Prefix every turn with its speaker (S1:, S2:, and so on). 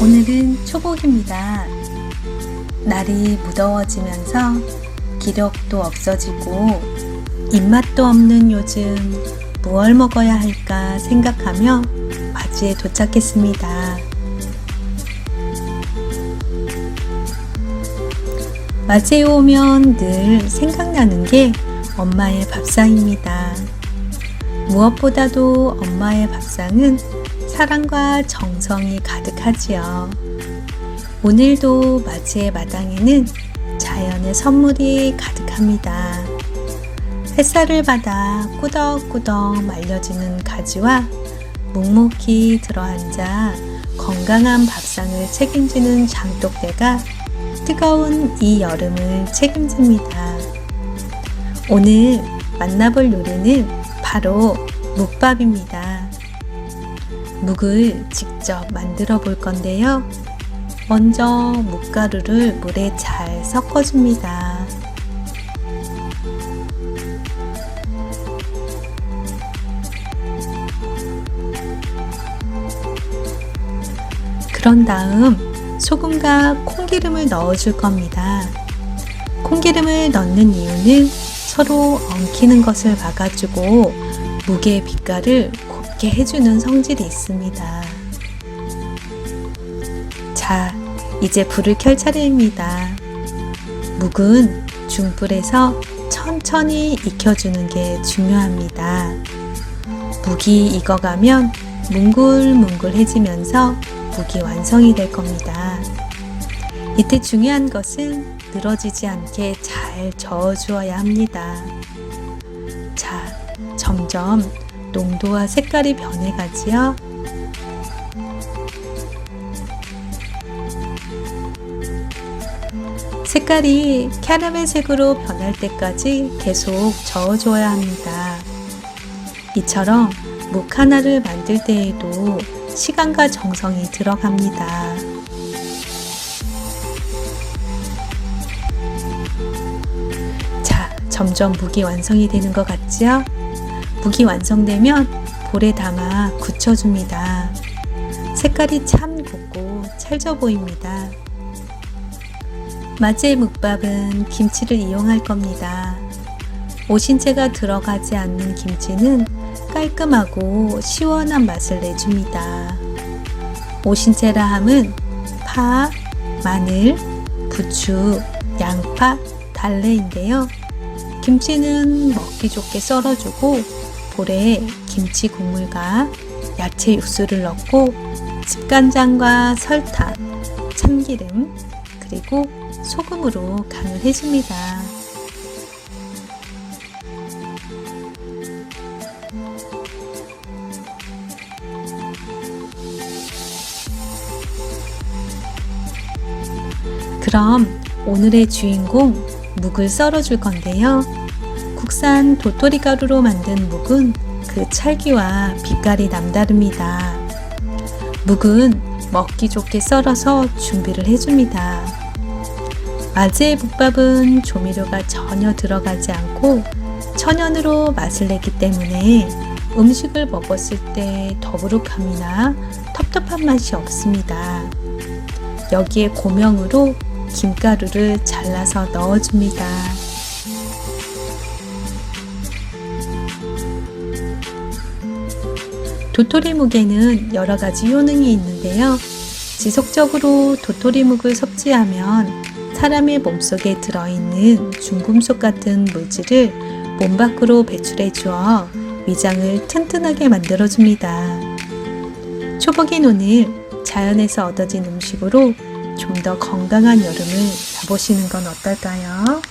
S1: 오늘은 초복입니다. 날이 무더워지면서 기력도 없어지고 입맛도 없는 요즘 무얼 먹어야 할까 생각하며 마주에 도착했습니다. 마주에 오면 늘 생각나는 게 엄마의 밥상입니다. 무엇보다도 엄마의 밥상은 사랑과 정성이 가득하지요. 오늘도 마지의 마당에는 자연의 선물이 가득합니다. 햇살을 받아 꾸덕꾸덕 말려지는 가지와 묵묵히 들어앉아 건강한 밥상을 책임지는 장독대가 뜨거운 이 여름을 책임집니다. 오늘 만나볼 요리는 바로 묵밥입니다. 묵을 직접 만들어 볼 건데요. 먼저 묵가루를 물에 잘 섞어줍니다. 그런 다음 소금과 콩기름을 넣어줄 겁니다. 콩기름을 넣는 이유는 서로 엉키는 것을 막아주고 묵의 빛깔을 곱게 해주는 성질이 있습니다. 자, 이제 불을 켤 차례입니다. 묵은 중불에서 천천히 익혀주는 게 중요합니다. 묵이 익어가면 뭉글뭉글해지면서 묵이 완성이 될 겁니다. 이때 중요한 것은 늘어지지 않게 잘 저어 주어야 합니다. 자, 점점 농도와 색깔이 변해가지요. 색깔이 캐러멜색으로 변할 때까지 계속 저어줘야 합니다. 이처럼 묵 하나를 만들 때에도 시간과 정성이 들어갑니다. 자, 점점 묵이 완성이 되는 것 같지요? 묵이 완성되면 볼에 담아 굳혀줍니다. 색깔이 참 곱고 찰져 보입니다. 마지의 묵밥은 김치를 이용할 겁니다. 오신채가 들어가지 않는 김치는 깔끔하고 시원한 맛을 내줍니다. 오신채라 함은 파, 마늘, 부추, 양파, 달래인데요. 김치는 먹기 좋게 썰어주고 볼에 김치 국물과 야채 육수를 넣고 집간장과 설탕, 참기름, 그리고 소금으로 간을 해줍니다. 그럼 오늘의 주인공 묵을 썰어줄 건데요. 국산 도토리 가루로 만든 묵은 그 찰기와 빛깔이 남다릅니다. 묵은 먹기 좋게 썰어서 준비를 해줍니다. 아재의 묵밥은 조미료가 전혀 들어가지 않고 천연으로 맛을 내기 때문에 음식을 먹었을 때 더부룩함이나 텁텁한 맛이 없습니다. 여기에 고명으로 김가루를 잘라서 넣어줍니다. 도토리묵에는 여러 가지 효능이 있는데요. 지속적으로 도토리묵을 섭취하면 사람의 몸속에 들어있는 중금속 같은 물질을 몸 밖으로 배출해 주어 위장을 튼튼하게 만들어줍니다. 초복인 오늘 자연에서 얻어진 음식으로 좀 더 건강한 여름을 가보시는 건 어떨까요?